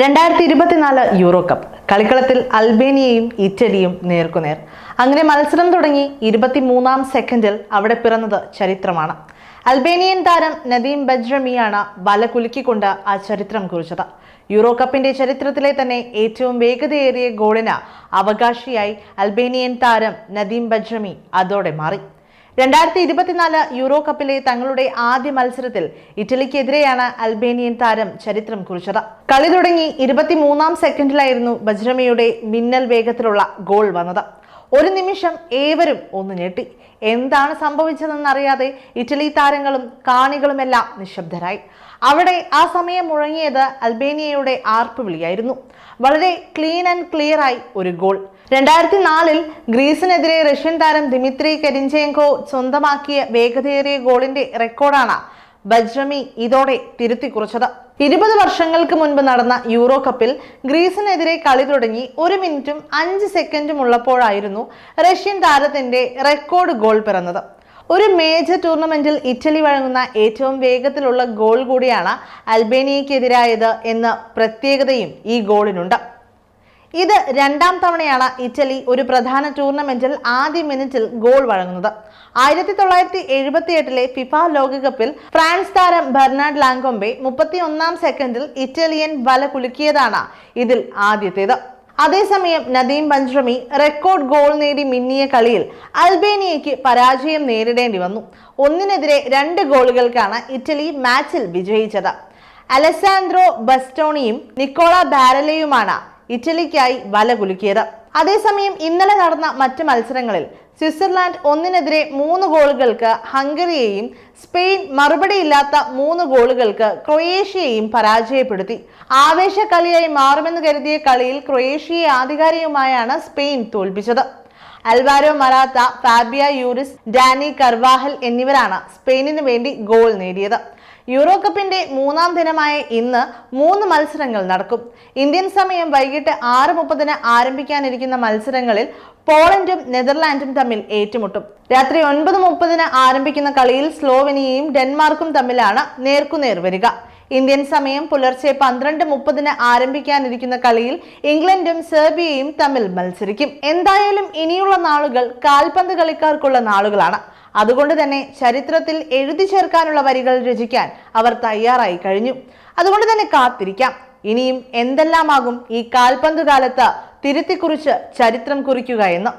രണ്ടായിരത്തി ഇരുപത്തിനാല് euro cup കളിക്കളത്തിൽ അൽബേനിയയും ഇറ്റലിയും നേർക്കുനേർ. അങ്ങനെ മത്സരം തുടങ്ങി ഇരുപത്തിമൂന്നാം സെക്കൻഡിൽ അവിടെ പിറന്നത് ചരിത്രമാണ്. അൽബേനിയൻ താരം നദീം ബജ്രമിയാണ് വല കുലുക്കിക്കൊണ്ട് ആ ചരിത്രം കുറിച്ചത്. യൂറോ കപ്പിന്റെ ചരിത്രത്തിലെ തന്നെ ഏറ്റവും വേഗതയേറിയ ഗോളിന് അവകാശിയായി അൽബേനിയൻ താരം നദീം ബജ്രമി അതോടെ മാറി. രണ്ടായിരത്തി ഇരുപത്തിനാല് യൂറോ കപ്പിലെ തങ്ങളുടെ ആദ്യ മത്സരത്തിൽ ഇറ്റലിക്കെതിരെയാണ് അൽബേനിയൻ താരം ചരിത്രം കുറിച്ചത്. കളി തുടങ്ങി ഇരുപത്തിമൂന്നാം സെക്കൻഡിലായിരുന്നു ബജ്രമയുടെ മിന്നൽ വേഗത്തിലുള്ള ഗോൾ വന്നത്. ഒരു നിമിഷം ഏവരും ഒന്ന് ഞെട്ടി. എന്താണ് സംഭവിച്ചതെന്നറിയാതെ ഇറ്റലി താരങ്ങളും കാണികളുമെല്ലാം നിശബ്ദരായി. അവിടെ ആ സമയം മുഴങ്ങിയത് അൽബേനിയയുടെ ആർപ്പ് വിളിയായിരുന്നു. വളരെ ക്ലീൻ ആൻഡ് ക്ലിയർ ആയി ഒരു ഗോൾ. രണ്ടായിരത്തി നാലിൽ ഗ്രീസിനെതിരെ റഷ്യൻ താരം ദിമിത്രി കരിഞ്ചേങ്കോ സ്വന്തമാക്കിയ വേഗതയേറിയ ഗോളിന്റെ റെക്കോർഡാണ് ബജ്രമി ഇതോടെ തിരുത്തി കുറിച്ചത് ഇരുപത് വർഷങ്ങൾക്ക് മുൻപ് നടന്ന യൂറോ കപ്പിൽ ഗ്രീസിനെതിരെ കളി തുടങ്ങി ഒരു മിനിറ്റും അഞ്ച് സെക്കൻഡും ഉള്ളപ്പോഴായിരുന്നു റഷ്യൻ താരത്തിന്റെ റെക്കോർഡ് ഗോൾ പിറന്നത്. ഒരു മേജർ ടൂർണമെന്റിൽ ഇറ്റലി വഴങ്ങുന്ന ഏറ്റവും വേഗത്തിലുള്ള ഗോൾ കൂടിയാണ് അൽബേനിയക്കെതിരായത് എന്ന പ്രത്യേകതയും ഈ ഗോളിനുണ്ട്. ഇത് രണ്ടാം തവണയാണ് ഇറ്റലി ഒരു പ്രധാന ടൂർണമെന്റിൽ ആദ്യ മിനിറ്റിൽ ഗോൾ വഴങ്ങുന്നത്. ആയിരത്തി തൊള്ളായിരത്തി എഴുപത്തി എട്ടിലെ ഫിഫ ലോകകപ്പിൽ ഫ്രാൻസ് താരം ബെർണാഡ് ലാങ്കോംബെ മുപ്പത്തി ഒന്നാം സെക്കൻഡിൽ ഇറ്റാലിയൻ വല കുലുക്കിയതാണ് ഇതിൽ ആദ്യത്തേത്. അതേസമയം നദീം ബഞ്ച്രമി റെക്കോർഡ് ഗോൾ നേടി മിന്നിയ കളിയിൽ അൽബേനിയയ്ക്ക് പരാജയം നേരിടേണ്ടി വന്നു. ഒന്നിനെതിരെ രണ്ട് ഗോളുകൾക്കാണ് ഇറ്റലി മാച്ചിൽ വിജയിച്ചത്. അലസാൻഡ്രോ ബസ്റ്റോണിയും നിക്കോള ബാരലയുമാണ് ഇറ്റലിക്കായി വല കുലുക്കിയത്. അതേസമയം ഇന്നലെ നടന്ന മറ്റ് മത്സരങ്ങളിൽ സ്വിറ്റ്സർലാൻഡ് ഒന്നിനെതിരെ മൂന്ന് ഗോളുകൾക്ക് ഹംഗറിയെയും സ്പെയിൻ മറുപടിയില്ലാത്ത മൂന്ന് ഗോളുകൾക്ക് ക്രൊയേഷ്യയെയും പരാജയപ്പെടുത്തി. ആവേശ കളിയായി മാറുമെന്ന് കരുതിയ കളിയിൽ ക്രൊയേഷ്യയെ ആധികാരികമായാണ് സ്പെയിൻ തോൽപ്പിച്ചത്. Alvaro Morata Fabian Ruiz Dani Carvajal എന്നിവരാണ് സ്പെയിനിന് വേണ്ടി ഗോൾ നേടിയത്. യൂറോ കപ്പിന്റെ മൂന്നാം ദിനമായ ഇന്ന് മൂന്ന് മത്സരങ്ങൾ നടക്കും. ഇന്ത്യൻ സമയം വൈകിട്ട് ആറ് മുപ്പതിന് ആരംഭിക്കാനിരിക്കുന്ന മത്സരങ്ങളിൽ പോളണ്ടും നെതർലാൻഡും തമ്മിൽ ഏറ്റുമുട്ടും. രാത്രി ഒൻപത് മുപ്പതിന് ആരംഭിക്കുന്ന കളിയിൽ സ്ലോവനിയയും ഡെൻമാർക്കും തമ്മിലാണ് നേർക്കുനേർ വരിക. ഇന്ത്യൻ സമയം പുലർച്ചെ പന്ത്രണ്ട് മുപ്പതിന് ആരംഭിക്കാനിരിക്കുന്ന കളിയിൽ ഇംഗ്ലണ്ടും സെർബിയയും തമ്മിൽ മത്സരിക്കും. എന്തായാലും ഇനിയുള്ള നാളുകൾ കാൽപന്ത് കളിക്കാർക്കുള്ള നാളുകളാണ്. അതുകൊണ്ട് തന്നെ ചരിത്രത്തിൽ എഴുതി ചേർക്കാനുള്ള വരികൾ രചിക്കാൻ അവർ തയ്യാറായി കഴിഞ്ഞു. അതുകൊണ്ട് തന്നെ കാത്തിരിക്കാം. ഇനിയും എന്തെല്ലാമാകും ഈ കാൽപന്ത് കാലത്ത് തിരുത്തിക്കുറിച്ച് ചരിത്രം കുറിക്കുക എന്ന്.